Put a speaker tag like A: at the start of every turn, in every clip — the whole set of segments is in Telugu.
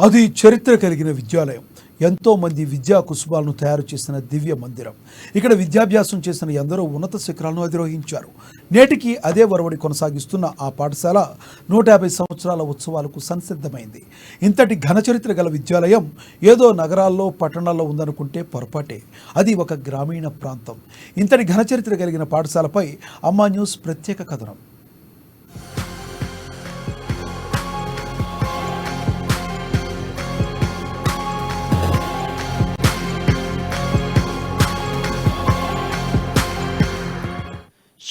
A: అది చరిత్ర కలిగిన విద్యాలయం. ఎంతో మంది విద్యా కుసుబాలను తయారు చేసిన దివ్య మందిరం. ఇక్కడ విద్యాభ్యాసం చేసిన ఎందరో ఉన్నత శిఖరాలను అధిరోహించారు. నేటికి అదే వరవడి కొనసాగిస్తున్న ఆ పాఠశాల నూట యాభై సంవత్సరాల ఉత్సవాలకు సంసిద్ధమైంది. ఇంతటి ఘన చరిత్ర గల విద్యాలయం ఏదో నగరాల్లో పట్టణాల్లో ఉందనుకుంటే పొరపాటే. అది ఒక గ్రామీణ ప్రాంతం. ఇంతటి ఘనచరిత్ర కలిగిన పాఠశాలపై అమ్మా న్యూస్ ప్రత్యేక కథనం.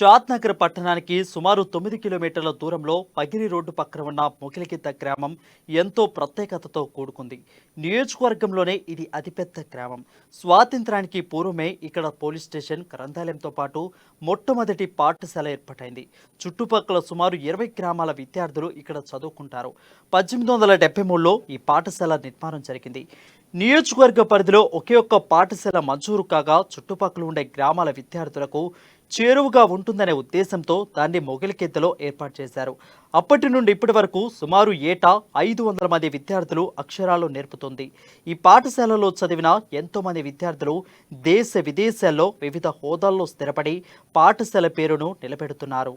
B: షాద్నగర్ పట్టణానికి సుమారు తొమ్మిది కిలోమీటర్ల దూరంలో పగిరి రోడ్డు పక్కన ఉన్న మొకిలిగిద్ద గ్రామం ఎంతో ప్రత్యేకతతో కూడుకుంది. నియోజకవర్గంలోనే ఇది అతిపెద్ద గ్రామం. స్వాతంత్రానికి పూర్వమే ఇక్కడ పోలీస్ స్టేషన్ గ్రంథాలయంతో పాటు మొట్టమొదటి పాఠశాల ఏర్పాటైంది. చుట్టుపక్కల సుమారు ఇరవై గ్రామాల విద్యార్థులు ఇక్కడ చదువుకుంటారు. పద్దెనిమిది వందల డెబ్బై మూడులో ఈ పాఠశాల నిర్మాణం జరిగింది. నియోజకవర్గ పరిధిలో ఒకే ఒక్క పాఠశాల మంజూరు కాగా చుట్టుపక్కల ఉండే గ్రామాల విద్యార్థులకు చేరువుగా ఉంటుందనే ఉద్దేశంతో దాన్ని మొగిలికెత్తలో ఏర్పాటు చేశారు. అప్పటి నుండి ఇప్పటి వరకు సుమారు ఏటా ఐదు వందల మంది విద్యార్థులు అక్షరాలు నేర్పుతుంది. ఈ పాఠశాలలో చదివిన ఎంతో మంది విద్యార్థులు దేశ విదేశాల్లో వివిధ హోదాల్లో స్థిరపడి పాఠశాల పేరును నిలబెడుతున్నారు.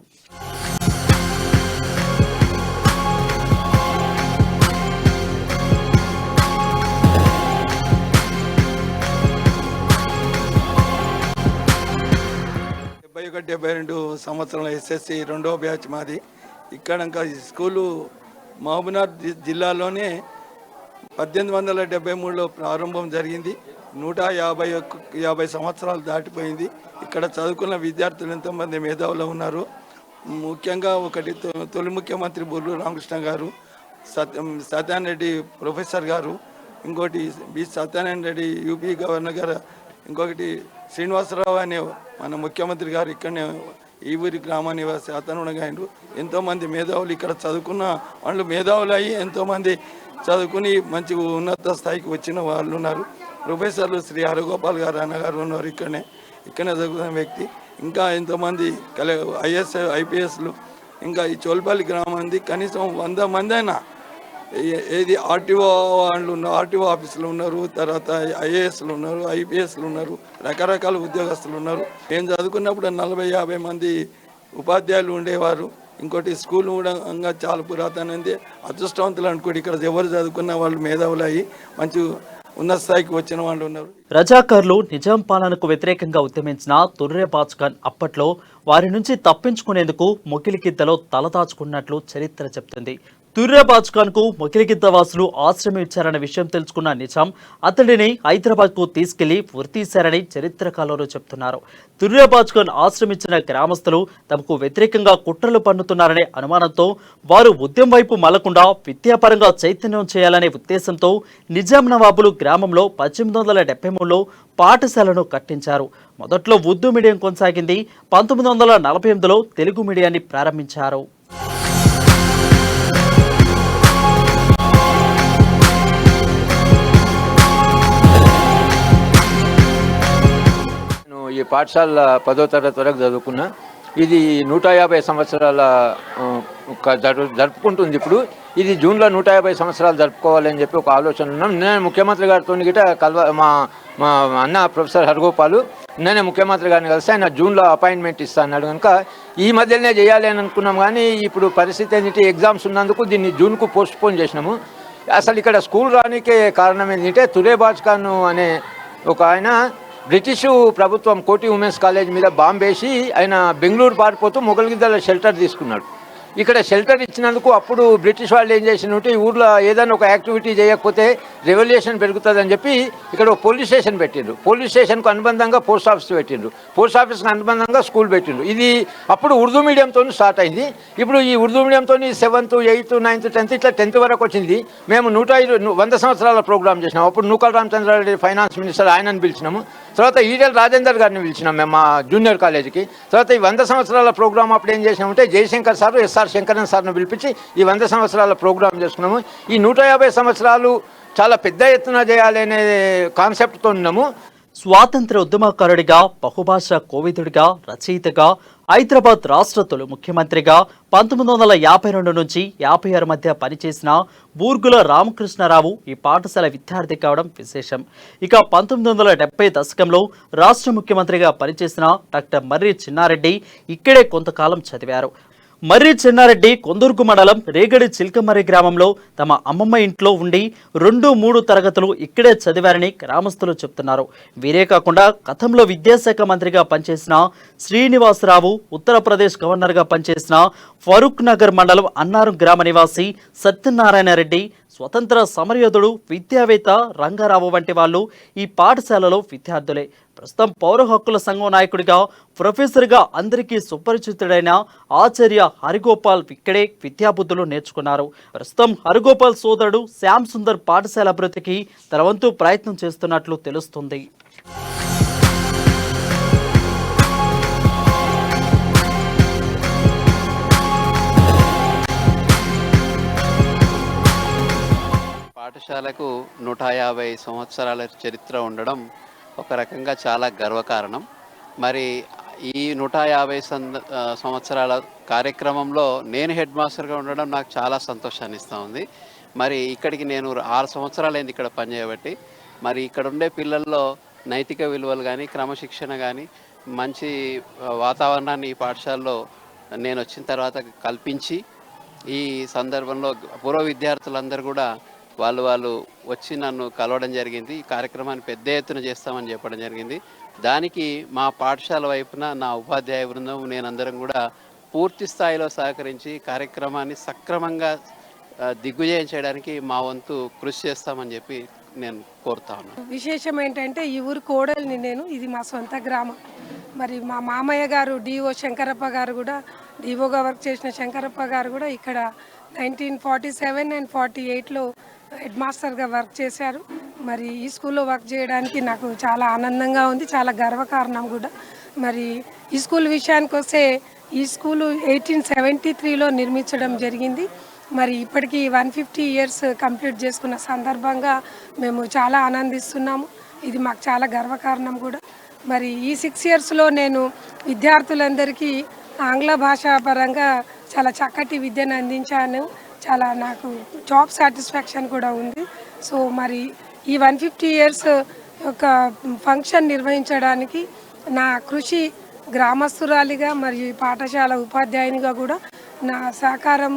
C: ఒకటి డెబ్బై రెండు సంవత్సరంలో ఎస్ఎస్సి రెండో బ్యాచ్ మాది. ఇక్కడ ఇంకా స్కూలు మహబూబ్నాథ్ జిల్లాలోనే పద్దెనిమిది వందల డెబ్బై మూడులో ప్రారంభం జరిగింది. నూట యాభై ఒక్క యాభై సంవత్సరాలు దాటిపోయింది. ఇక్కడ చదువుకున్న విద్యార్థులు ఎంతోమంది మేధావులు ఉన్నారు. ముఖ్యంగా ఒకటి తొలి ముఖ్యమంత్రి బొర్రు రామకృష్ణ గారు సత్యం సత్యాన్ రెడ్డి ప్రొఫెసర్ గారు ఇంకోటి B Satyanarayana Reddy UP governor గారు ఇంకొకటి శ్రీనివాసరావు అనే మన ముఖ్యమంత్రి గారు ఇక్కడనే ఈ ఊరి గ్రామ నివాసి అతను ఉండగాయండు ఎంతోమంది మేధావులు ఇక్కడ చదువుకున్న వాళ్ళు మేధావులు అయ్యి ఎంతోమంది చదువుకుని మంచి ఉన్నత స్థాయికి వచ్చిన వాళ్ళు ఉన్నారు. ప్రొఫెసర్లు శ్రీ హరగోపాల్ గారు అన్నగారు ఉన్నారు ఇక్కడనే. ఇక్కడనే చదువుకున్న వ్యక్తి. ఇంకా ఎంతోమంది కల ఐఎస్ ఐపీఎస్లు ఇంకా ఈ చోల్పల్లి గ్రామం ఉంది. కనీసం వంద మంది అయినా ఏది ఆర్టీఓ వాళ్ళు ఉన్నారు ఆర్టీఓ ఆఫీసులు ఉన్నారు తర్వాత ఐఏఎస్లు ఉన్నారు ఐపీఎస్లు ఉన్నారు రకరకాల ఉద్యోగస్తులు ఉన్నారు. నేను చదువుకున్నప్పుడు నలభై యాభై మంది ఉపాధ్యాయులు ఉండేవారు. ఇంకోటి స్కూల్ కూడా చాలా పురాతనంది అదృష్టవంతులు అనుకోండి ఇక్కడ ఎవరు చదువుకున్న వాళ్ళు మేధావులు అయ్యి మంచి ఉన్నత స్థాయికి వచ్చిన వాళ్ళు ఉన్నారు.
B: రజాకార్లు నిజాం పాలనకు వ్యతిరేకంగా ఉద్యమించిన తుర్రే బాజ్ఖాన్ అప్పట్లో వారి నుంచి తప్పించుకునేందుకు మొకిలిగిద్దలో తలదాచుకున్నట్లు చరిత్ర చెప్తుంది. తుర్రే బాజ్ఖాన్కు మొకిలిగిద్ద వాసులు ఆశ్రమం ఇచ్చారన్న విషయం తెలుసుకున్న నిజాం అతడిని హైదరాబాద్కు తీసుకెళ్ళి ఉరితీశారని చరిత్రకారులు చెప్తున్నారు. తుర్రే బాజ్ఖాన్ ఆశ్రమించిన గ్రామస్తులు తమకు వ్యతిరేకంగా కుట్రలు పన్నుతున్నారనే అనుమానంతో వారు ఉద్యమం వైపు మలకుండా విద్యాపరంగా చైతన్యం చేయాలనే ఉద్దేశంతో నిజాం నవాబులు గ్రామంలో పద్దెనిమిది వందల డెబ్బై మూడులో పాఠశాలను కట్టించారు. మొదట్లో ఉర్దూ మీడియం కొనసాగింది పంతొమ్మిది వందల నలభై ఎనిమిదిలో తెలుగు మీడియాన్ని ప్రారంభించారు.
D: పాఠశాల పదో తరగతి వరకు చదువుకున్నా. ఇది నూట యాభై సంవత్సరాల ఒక జరుపుకుంటుంది ఇప్పుడు. ఇది జూన్లో నూట యాభై సంవత్సరాలు జరుపుకోవాలని చెప్పి ఒక ఆలోచన ఉన్నాం. నేను ముఖ్యమంత్రి గారితో గిట కల్వ మా మా అన్న ప్రొఫెసర్ హరగోపాలు నేనే ముఖ్యమంత్రి గారిని కలిసి ఆయన జూన్లో అపాయింట్మెంట్ ఇస్తా అన్నాడు. కనుక ఈ మధ్యనే చేయాలి అని అనుకున్నాం కానీ ఇప్పుడు పరిస్థితి ఏంటంటే ఎగ్జామ్స్ ఉన్నందుకు దీన్ని జూన్కు పోస్ట్పోన్ చేసినాము. అసలు ఇక్కడ స్కూల్ రానికే కారణం ఏంటంటే తురే ఖాన్ అనే ఒక ఆయన బ్రిటిషు ప్రభుత్వం కోటి ఉమెన్స్ కాలేజ్ మీద బాంబేసి ఆయన బెంగళూరు పారిపోతూ మొగల్గిద్దల షెల్టర్ తీసుకున్నాడు. ఇక్కడ షెల్టర్ ఇచ్చినందుకు అప్పుడు బ్రిటిష్ వాళ్ళు ఏం చేసినట్టు ఈ ఊర్లో ఏదైనా ఒక యాక్టివిటీ చేయకపోతే రెవల్యూషన్ పెరుగుతుందని చెప్పి ఇక్కడ ఒక పోలీస్ స్టేషన్ పెట్టిండ్రు. పోలీస్ స్టేషన్కు అనుబంధంగా పోస్ట్ ఆఫీస్ పెట్టిండ్రు. పోస్ట్ ఆఫీస్కి అనుబంధంగా స్కూల్ పెట్టిండ్రు. ఇది అప్పుడు ఉర్దూ మీడియంతో స్టార్ట్ అయింది. ఇప్పుడు ఈ ఉర్దూ మీడియంతో సెవెంత్ ఎయిత్ నైన్త్ టెన్త్ ఇట్లా టెన్త్ వరకు వచ్చింది. మేము నూట వంద సంవత్సరాల ప్రోగ్రామ్ చేసినాం. అప్పుడు నూకల్ రామచంద్రారెడ్డి ఫైనాన్స్ మినిస్టర్ ఆయనను పిలిచినాము. తర్వాత ఈడెల్ రాజేందర్ గారిని పిలిచినాం మేము మా జూనియర్ కాలేజీకి తర్వాత ఈ వంద సంవత్సరాల ప్రోగ్రామ్ అప్పుడు ఏం చేసినామంటే Jayashankar sir S R Sankaran సార్ను పిలిపించి ఈ వంద సంవత్సరాల ప్రోగ్రాం చేసుకున్నాము. ఈ నూట యాభై సంవత్సరాలు చాలా పెద్ద ఎత్తున చేయాలి అనే కాన్సెప్ట్తో ఉన్నాము.
B: స్వాతంత్ర ఉద్యమకారుడిగా బహుభాష కోవిదుడిగా రచయితగా హైదరాబాద్ రాష్ట్ర తొలి ముఖ్యమంత్రిగా పంతొమ్మిది వందల యాభై రెండు నుంచి యాభై ఆరు మధ్య పనిచేసిన బూర్గుల రామకృష్ణారావు ఈ పాఠశాల విద్యార్థి కావడం విశేషం. ఇక పంతొమ్మిది వందల డెబ్బై దశకంలో రాష్ట్ర ముఖ్యమంత్రిగా పనిచేసిన డాక్టర్ మర్రి చిన్నారెడ్డి ఇక్కడే కొంతకాలం చదివారు. మర్రి చెన్నారెడ్డి కొందుర్గు మండలం రేగడి చిల్కమర్రి గ్రామంలో తమ అమ్మమ్మ ఇంట్లో ఉండి రెండు మూడు తరగతులు ఇక్కడే చదివారని గ్రామస్తులు చెప్తున్నారు. వీరే కాకుండా గతంలో విద్యాశాఖ మంత్రిగా పనిచేసిన శ్రీనివాసరావు ఉత్తరప్రదేశ్ గవర్నర్గా పనిచేసిన ఫరూక్ నగర్ మండలం అన్నారం గ్రామ నివాసి సత్యనారాయణ రెడ్డి స్వతంత్ర సమరయోధుడు విద్యావేత్త రంగారావు వంటి వాళ్ళు ఈ పాఠశాలలో విద్యార్థులే. ప్రస్తుతం పౌర హక్కుల సంఘం నాయకుడిగా ప్రొఫెసర్గా అందరికీ సుపరిచితుడైన ఆచార్య హరిగోపాల్ ఇక్కడే విద్యాబుద్ధులు నేర్చుకున్నారు. ప్రస్తుతం హరిగోపాల్ సోదరుడు శ్యామ్ సుందర్ పాఠశాల అభివృద్ధికి తన వంతు ప్రయత్నం చేస్తున్నట్లు తెలుస్తుంది.
E: పాఠశాలకు నూట యాభై సంవత్సరాల చరిత్ర ఉండడం ఒక రకంగా చాలా గర్వకారణం. మరి ఈ నూట యాభై సంద సంవత్సరాల కార్యక్రమంలో నేను హెడ్ మాస్టర్గా ఉండడం నాకు చాలా సంతోషాన్ని ఇస్తూ ఉంది. మరి ఇక్కడికి నేను ఆరు సంవత్సరాలైంది ఇక్కడ పనిచేయబట్టి మరి ఇక్కడ ఉండే పిల్లల్లో నైతిక విలువలు కానీ క్రమశిక్షణ కానీ మంచి వాతావరణాన్ని ఈ పాఠశాలలో నేను వచ్చిన తర్వాత కల్పించి ఈ సందర్భంలో పూర్వ విద్యార్థులందరూ కూడా వాళ్ళు వాళ్ళు వచ్చి నన్ను కలవడం జరిగింది. ఈ కార్యక్రమాన్ని పెద్ద ఎత్తున చేస్తామని చెప్పడం జరిగింది. దానికి మా పాఠశాల వైపున నా ఉపాధ్యాయ బృందం నేనందరం కూడా పూర్తి స్థాయిలో సహకరించి కార్యక్రమాన్ని సక్రమంగా దిగ్విజయం చేయడానికి మా వంతు కృషి చేస్తామని చెప్పి నేను కోరుతా ఉన్నాను.
F: విశేషం ఏంటంటే ఈ ఊరు కోడల్ని నేను ఇది మా సొంత గ్రామం. మరి మా మామయ్య గారు డిఓ శంకరప్ప గారు కూడా డిఓగా వర్క్ చేసిన శంకరప్ప గారు కూడా ఇక్కడ nineteen forty seven and forty ఎయిట్లో హెడ్ మాస్టర్గా వర్క్ చేశారు. మరి ఈ స్కూల్లో వర్క్ చేయడానికి నాకు చాలా ఆనందంగా ఉంది చాలా గర్వకారణం కూడా. మరి ఈ స్కూల్ విషయానికి వస్తే ఈ స్కూలు ఎయిటీన్ సెవెంటీ త్రీలో నిర్మించడం జరిగింది. మరి ఇప్పటికీ వన్ ఫిఫ్టీ ఇయర్స్ కంప్లీట్ చేసుకున్న సందర్భంగా మేము చాలా ఆనందిస్తున్నాము. ఇది మాకు చాలా గర్వకారణం కూడా. మరి ఈ సిక్స్ ఇయర్స్లో నేను విద్యార్థులందరికీ ఆంగ్ల భాషా పరంగా చాలా చక్కటి విద్యను అందించాను. చాలా నాకు జాబ్ సాటిస్ఫాక్షన్ కూడా ఉంది. సో మరి ఈ వన్ ఫిఫ్టీ ఇయర్స్ ఒక ఫంక్షన్ నిర్వహించడానికి నా కృషి గ్రామస్తురాలిగా మరియు పాఠశాల ఉపాధ్యాయునిగా కూడా నా సహకారం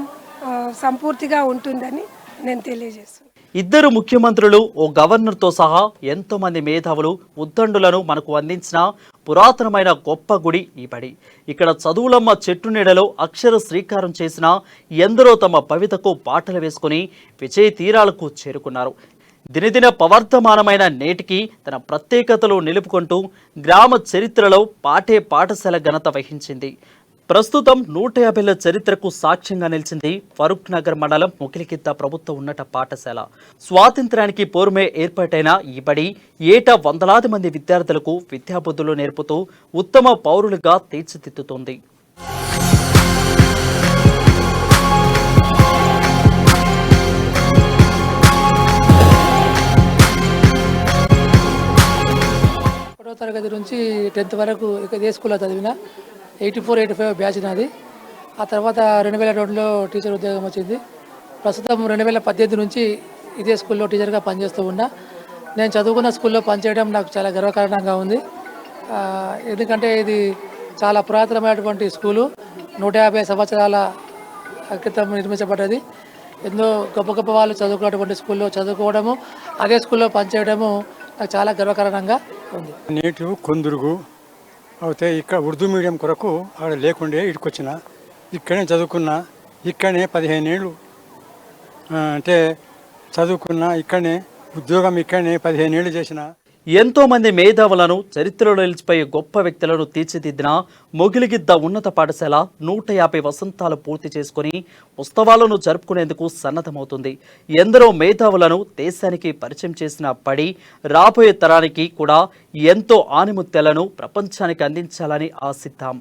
F: సంపూర్తిగా ఉంటుందని నేను తెలియజేస్తున్నాను.
B: ఇద్దరు ముఖ్యమంత్రులు ఓ గవర్నర్తో సహా ఎంతో మంది మేధావులు ఉద్దండులను మనకు అందించిన పురాతనమైన గొప్ప గుడి ఈ బడి. ఇక్కడ చదువులమ్మ చెట్టు నీడలో అక్షర శ్రీకారం చేసిన ఎందరో తమ పవితకు బాటలు వేసుకుని విజయ తీరాలకు చేరుకున్నారు. దినదిన పవర్ధమానమైన నేటికి తన ప్రత్యేకతలు నిలుపుకుంటూ గ్రామ చరిత్రలో పాటే పాఠశాల ఘనత వహించింది. ప్రస్తుతం నూట యాభైల చరిత్రకు సాక్ష్యంగా నిలిచింది ఫరూక్ నగర్ మండలం ముకిలికిద్ద ప్రభుత్వ ఉన్నత పాఠశాల. స్వాతంత్ర్యానికి పూర్వమే ఏర్పాటైన ఈ బడి ఏటా వందలాది మంది విద్యార్థులకు విద్యాబుద్ధులు నేర్పుతూ ఉత్తమ పౌరులుగా తీర్చిదిద్దుతోంది.
G: తరగతి నుంచి టెన్త్ వరకు ఇక ఇదే స్కూల్లో చదివిన eighty four eighty five batch నాది. ఆ తర్వాత రెండు వేల రెండులో టీచర్ ఉద్యోగం వచ్చింది. ప్రస్తుతం రెండు వేల పద్దెనిమిది నుంచి ఇదే స్కూల్లో టీచర్గా పనిచేస్తూ ఉన్నా. నేను చదువుకున్న స్కూల్లో పనిచేయడం నాకు చాలా గర్వకారణంగా ఉంది. ఎందుకంటే ఇది చాలా పురాతనమైనటువంటి స్కూలు. నూట యాభై సంవత్సరాల క్రితం నిర్మించబడ్డది. ఎన్నో గొప్ప గొప్ప వాళ్ళు చదువుకున్నటువంటి స్కూల్లో చదువుకోవడము అదే స్కూల్లో పనిచేయడము నాకు చాలా గర్వకారణంగా ఉంది.
H: నేటివ్ కొందురుగు అయితే ఇక్కడ ఉర్దూ మీడియం కొరకు అక్కడ లేకుండే ఇటుకొచ్చిన. ఇక్కడనే చదువుకున్నా ఇక్కడనే పదిహేను ఏళ్ళు అంటే చదువుకున్నా ఇక్కడనే ఉద్యోగం ఇక్కడనే పదిహేను ఏళ్ళు చేసిన.
B: ఎంతోమంది మేధావులను చరిత్రలో నిలిచిపోయే గొప్ప వ్యక్తులను తీర్చిదిద్దిన మొగిలిగిద్ద ఉన్నత పాఠశాల నూట యాభై వసంతాలు పూర్తి చేసుకుని ఉత్సవాలను జరుపుకునేందుకు సన్నద్ధమవుతుంది. ఎందరో మేధావులను దేశానికి పరిచయం చేసిన పడి రాబోయే తరానికి కూడా ఎంతో ఆనిముత్యాలను ప్రపంచానికి అందించాలని ఆశిద్దాం.